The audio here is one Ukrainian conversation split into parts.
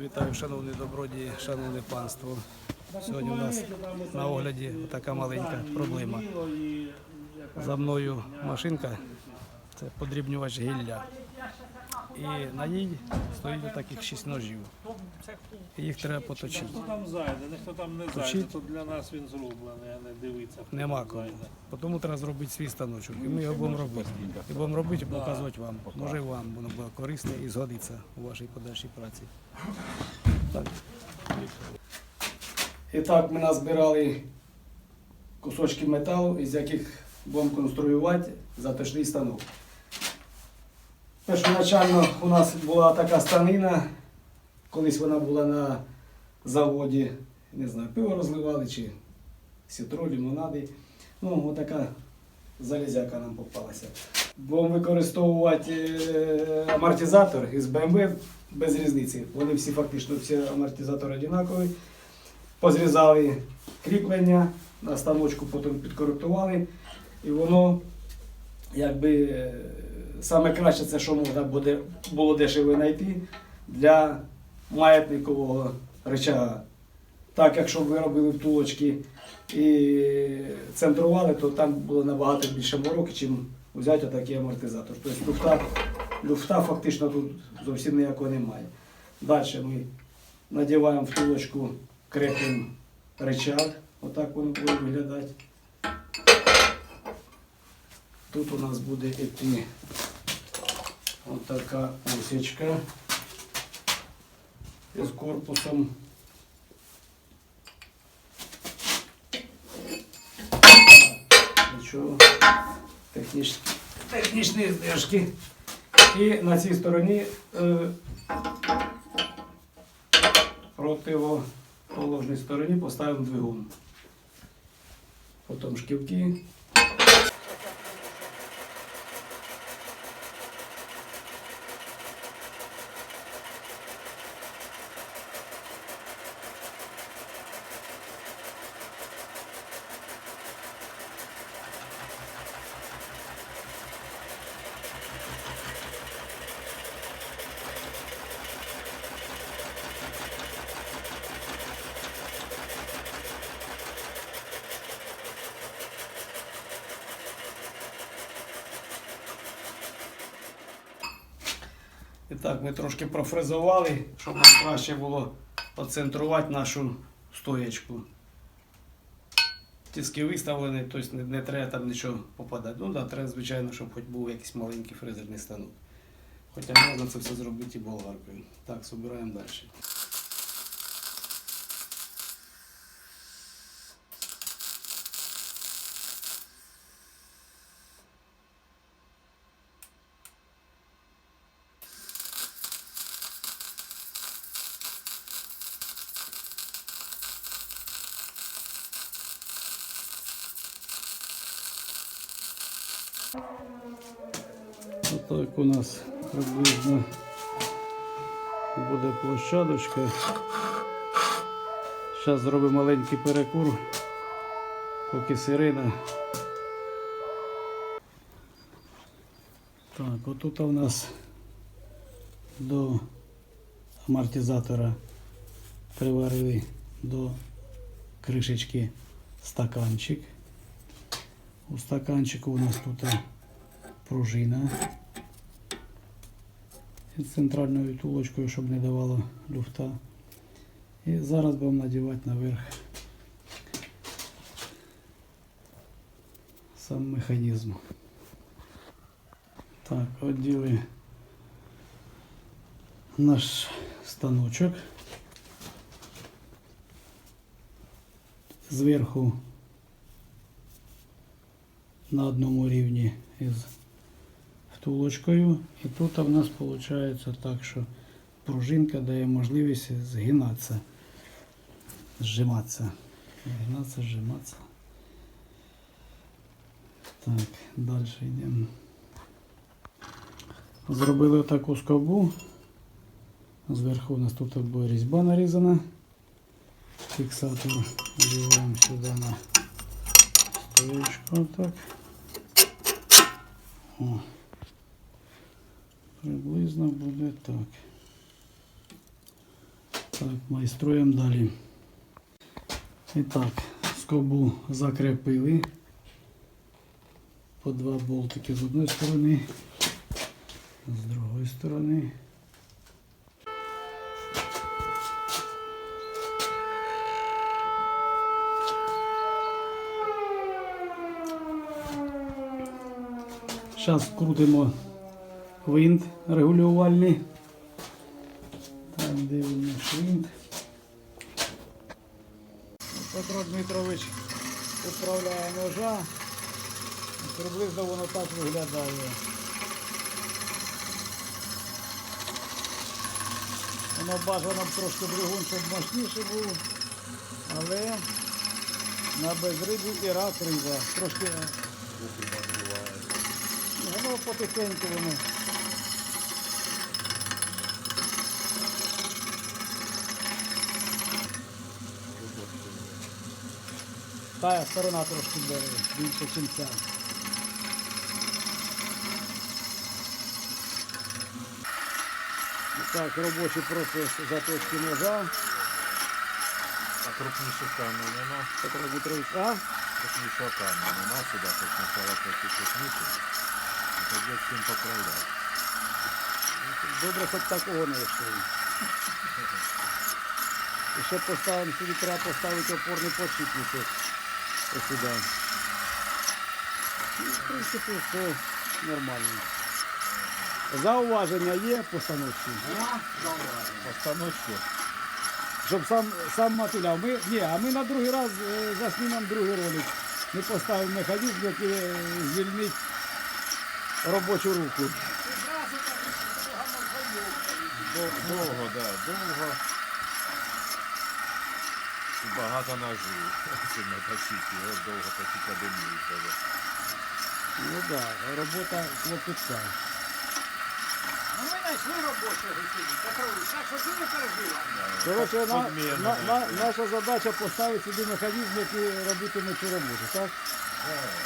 Вітаю, шановні добродії, шановне панство. Сьогодні у нас на огляді така маленька проблема. За мною машинка, це подрібнювач гілля. І на ній стоїть таких шість ножів. І їх треба поточити. Хто там зайде, ніхто там не Точить. зайде, то для нас він зроблений, а не дивиться. хто Нема там кого. зайде. Тому треба зробити свій станочок. І ми його будемо робити. І будемо робити і показувати вам. Може і вам воно буде корисне і згодиться у вашій подальшій праці. Так. І так ми назбирали кусочки металу, із яких будемо конструювати заточний станок. Першоначально у нас була така станина, колись вона була на заводі, не знаю, пиво розливали чи сітро, лімонади. Ну, отака залізяка нам попалася. Будемо використовувати е, амортизатор із BMW без різниці. Вони всі фактично всі амортизатори однакові. Позрізали кріплення, на станочку потім підкоректували. І воно якби е, саме краще це, що можна буде, було дешево знайти для маятникового речага. Так, якщо ви робили втулочки і центрували, то там було набагато більше мороки, чим взяти отакий амортизатор. Тобто люфта, люфта фактично тут зовсім ніякого немає. Далі ми надіваємо втулочку, крепимо речаг. Отак воно буде виглядати. Тут у нас буде йти отака осічка з корпусом. Технічні здержки. І на цій стороні е, противоположній стороні поставимо двигун. Потім шківки. І так, ми трошки профрезували, щоб нам краще було поцентрувати нашу стоячку. Тиски виставлені, тобто не, не треба там нічого попадати. Ну да, треба, звичайно, щоб хоч був якийсь маленький фрезерний станок. Хоча можна це все зробити і болгаркою. Так, збираємо далі. Отак у нас приблизно буде площадочка. Зараз зробимо маленький перекур, поки сирена. Так, отут у нас до амортизатора приварили до кришечки стаканчик. У стаканчику у нас тут пружина із центральною тулочкою, щоб не давало люфта. І зараз будемо надівати наверх сам механізм. Так, оділи наш станочок. Зверху на одному рівні із втулочкою. І тут у нас виходить так, що пружинка дає можливість згинатися, зжиматися. Згинатися, зжиматися. Так, далі йдемо. Зробили таку скобу. Зверху у нас тут буде різьба нарізана. Фіксатор вдіваємо сюди на стоечку. Так. О. Приблизно буде так. Так, майструємо далі. І так, скобу закріпили. По два болтики з одної сторони, з другої сторони. Зараз крутимо винт регулювальний. Так, де винт? Петро Дмитрович управляє ножа. Приблизно воно так виглядає. Воно бажано б трошки двигун, щоб мощніше був, але на безрибу і рак риба. Трошки воно потихеньку воно. Та сторона трошки бере, більше, ніж ця. Так, робочий процес заточки ножа. А крупніше камня нема, Петро Дмитрович, а? крупнішого камня нема сюди, щоб почала такі крупніше. І тоді з цим поправляти. Добре, хоч такого не йшли. І ще поставимо сюди, треба поставити опорний подшипник ось ось Сюди. Ну, в принципі, все нормально. Зауваження є постановці? Постановку. Щоб сам, сам мотиляв. Ми, ні, а ми на другий раз е, заснімемо другий ролик. Ми поставимо механізм, який е, звільнить робочу руку. Довго, да, довго. І багато ножів. Сильно тащити, його довго тащити один місяць. Ну так, да, робота клопітка. Ну ви знайшли сьогодні, Петрович, так що ти не переживай. Коротше, на, на, на, наша задача поставити сюди механізм, який робитиме цю роботу, так?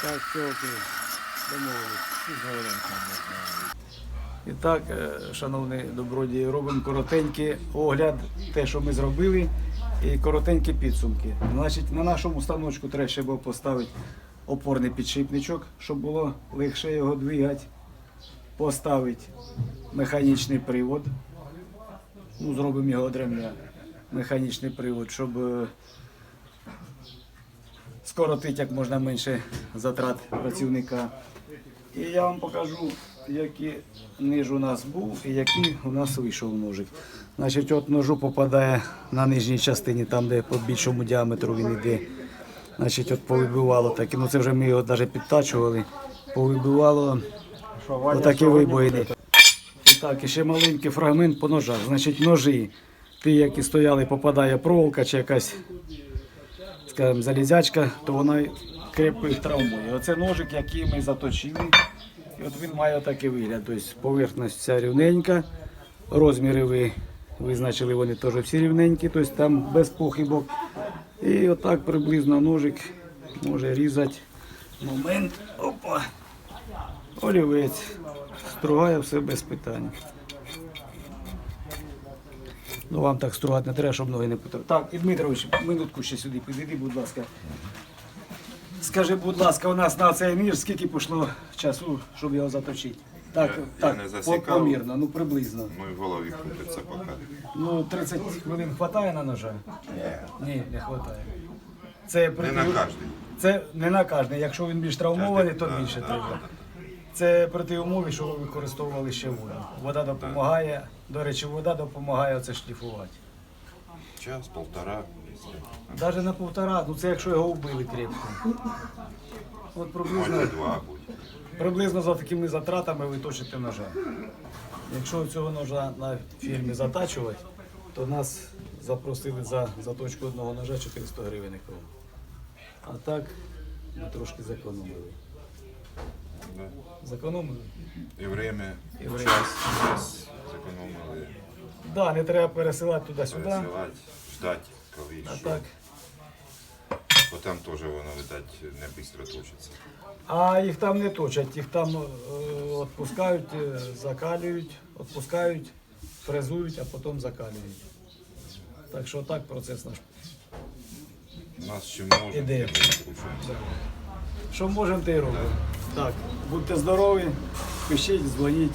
Так, все окей. Домовились. І так, е, шановні добродії, робимо коротенький огляд, те, що ми зробили, і коротенькі підсумки. Значить, на нашому станочку треба було поставити опорний підшипничок, щоб було легше його двигати. Поставити механічний привод. Ну, зробимо його дремля. Механічний привод, щоб е, скоротити як можна менше затрат працівника. І я вам покажу, який ниж у нас був і який у нас вийшов ножик. Значить, от ножу попадає на нижній частині, там, де по більшому діаметру він йде. Значить, от повибивало таке. Ну це вже ми його навіть підтачували. Повибивало отакі вибоїни. І так, і ще маленький фрагмент по ножах. Значить, ножі, ті, які стояли, попадає проволока чи якась скажімо, залізячка, то вона крепко їх травмує. Оце ножик, який ми заточили. І от він має такий вигляд. Тобто поверхність вся рівненька, розміри ви визначили, вони теж всі рівненькі, тобто там без похибок. І отак приблизно ножик може різати. Момент. Опа. Олівець. Стругає все без питань. Ну вам так стругати не треба, щоб ноги не потрапили. Так, і Дмитрович, минутку ще сюди підійди, будь ласка. Скажи, будь ласка, у нас на цей ніж скільки пішло часу, щоб його заточити? Так, Я- так, я не по- помірно, ну приблизно. Мой в голові крутиться поки. Ну, 30 хвилин вистачає на ножа? Ні, не вистачає. Це при Не на кожний. Це не на кожний. Якщо він більш травмований, то Да, більше да, треба. Це при тій умові, що ви використовували ще воду. Вода допомагає. До речі, вода допомагає це шліфувати. Час, полтора. Навіть на півтора, ну це якщо його вбили крепко. От приблизно, Може два буде. приблизно за такими затратами ви точите ножа. Якщо цього ножа на фірмі затачувати, то нас запросили за заточку одного ножа 400 гривень. якого. А так ми трошки зекономили. Да. Зекономили? І время, і час, час зекономили. Так, да, не треба пересилати туди-сюди. Пересилати, ждати, коли А що. так. Бо там теж воно, видать, не швидко точиться. А їх там не точать, їх там е, відпускають, е, закалюють, відпускають, фрезують, а потім закалюють. Так Так що так процес наш. У нас ще може, Іде. Що можемо, те й робимо. Так, будьте здорові, пишіть, дзвоніть.